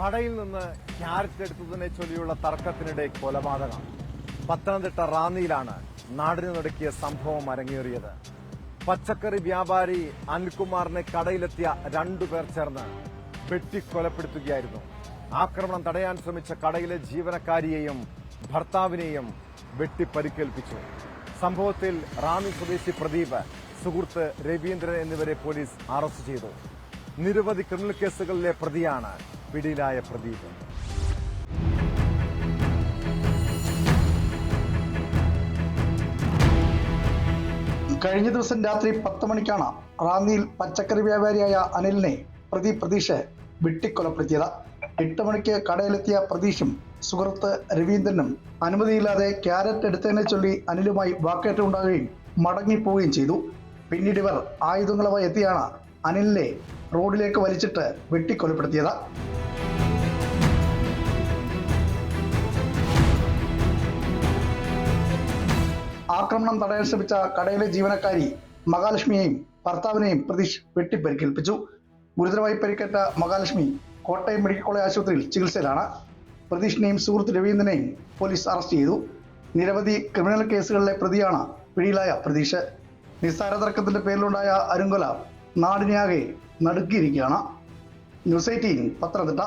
കടയിൽ നിന്ന് ക്യാരറ്റ് എടുത്തതിനെ ചൊല്ലിയുള്ള തർക്കത്തിനിടെ കൊലപാതകം. പത്തനംതിട്ട റാന്നിയിലാണ് നാടിന് നടുക്കിയ സംഭവം അരങ്ങേറിയത്. പച്ചക്കറി വ്യാപാരി അനിൽകുമാറിനെ കടയിലെത്തിയ രണ്ടുപേർ ചേർന്ന് വെട്ടിക്കൊലപ്പെടുത്തുകയായിരുന്നു ആക്രമണം തടയാൻ ശ്രമിച്ച കടയിലെ ജീവനക്കാരിയെയും ഭർത്താവിനെയും വെട്ടിപ്പരിക്കേൽപ്പിച്ചു. സംഭവത്തിൽ റാന്നി സ്വദേശി പ്രദീപ് സുഹൃത്ത് രവീന്ദ്രൻ എന്നിവരെ പോലീസ് അറസ്റ്റ് ചെയ്തു. നിരവധി ക്രിമിനൽ കേസുകളിലെ പ്രതിയാണ് പിടിയിലായ പ്രദീപ്. കഴിഞ്ഞ ദിവസം രാത്രി പത്ത് മണിക്കാണ് റാന്നിയിൽ പച്ചക്കറി വ്യാപാരിയായ അനിലിനെ പ്രതി പ്രതീഷ് വെട്ടിക്കൊലപ്പെടുത്തിയത്. എട്ട് മണിക്ക് കടയിലെത്തിയ പ്രതീഷും സുഹൃത്ത് രവീന്ദ്രനും അനുമതിയില്ലാതെ ക്യാരറ്റ് എടുത്തതിനെ ചൊല്ലി അനിലുമായി വാക്കേറ്റം ഉണ്ടാകുകയും മടങ്ങിപ്പോവുകയും ചെയ്തു. പിന്നീട് ഇവർ ആയുധങ്ങളുമായി എത്തിയാണ് അനിലിനെ റോഡിലേക്ക് വലിച്ചിട്ട് വെട്ടിക്കൊലപ്പെടുത്തിയത്. ആക്രമണം തടയാൻ ശ്രമിച്ച കടയിലെ ജീവനക്കാരി മഹാലക്ഷ്മിയെയും ഭർത്താവിനെയും പ്രതീഷ് വെട്ടിപ്പരിക്കേൽപ്പിച്ചു ഗുരുതരമായി പരിക്കേറ്റ മഹാലക്ഷ്മി കോട്ടയം മെഡിക്കൽ കോളേജ് ആശുപത്രിയിൽ ചികിത്സയിലാണ്. പ്രതീഷിനെയും സുഹൃത്ത് രവീന്ദ്രനെയും പോലീസ് അറസ്റ്റ് ചെയ്തു. നിരവധി ക്രിമിനൽ കേസുകളിലെ പ്രതിയാണ് പിടിയിലായ പ്രതീഷ്. നിസ്സാര തർക്കത്തിന്റെ പേരിലുണ്ടായ അരുങ്കൊല നാടിനെയാകെ നടുക്കിയിരിക്കുകയാണ്. News eighteen Pathanamthitta.